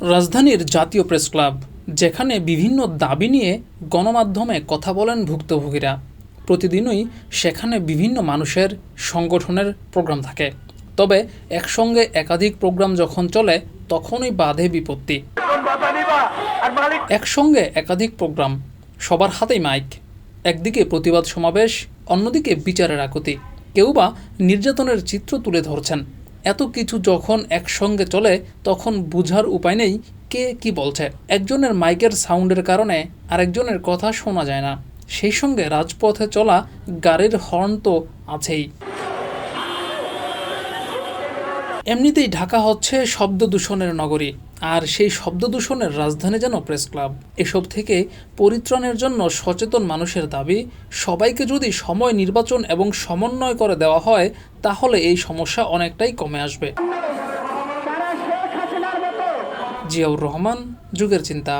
রাজধানীর জাতীয় press club, যেখানে বিভিন্ন দাবি নিয়ে গণমাধ্যমে কথা বলেন ভুক্তভোগীরা। প্রতিদিনই সেখানে বিভিন্ন মানুষের সংগঠনের প্রোগ্রাম থাকে। তবে একসঙ্গে একাধিক প্রোগ্রাম যখন চলে, তখনই বাধে বিপত্তি। একসঙ্গে একাধিক প্রোগ্রাম, সবার হাতেই মাইক। একদিকে প্রতিবাদ সমাবেশ, অন্যদিকে বিচারের আকুতি। কেউ বা নির্যাতনের চিত্র তুলে ধরছেন। এত কিছু যখন একসঙ্গে চলে, তখন বুঝার উপায় নেই, কে কি বলছে। একজনের মাইকের সাউন্ডের কারণে আরেকজনের কথা শোনা যায় না। সেই সঙ্গে রাজপথে চলা গাড়ির হর্ন তো আছেই। এমনিতেই ঢাকা হচ্ছে শব্দ দূষণের নগরী। আর সেই শব্দ দূষণের রাজধানী যেন প্রেস ক্লাব। এসব থেকে পরিত্রাণের জন্য সচেতন মানুষের দাবি সবাইকে যদি সময় নির্বাচন এবং সমন্বয় করে দেওয়া হয় তাহলে এই সমস্যা অনেকটাই কমে আসবে। জিয়াউর রহমান যুগের চিন্তা।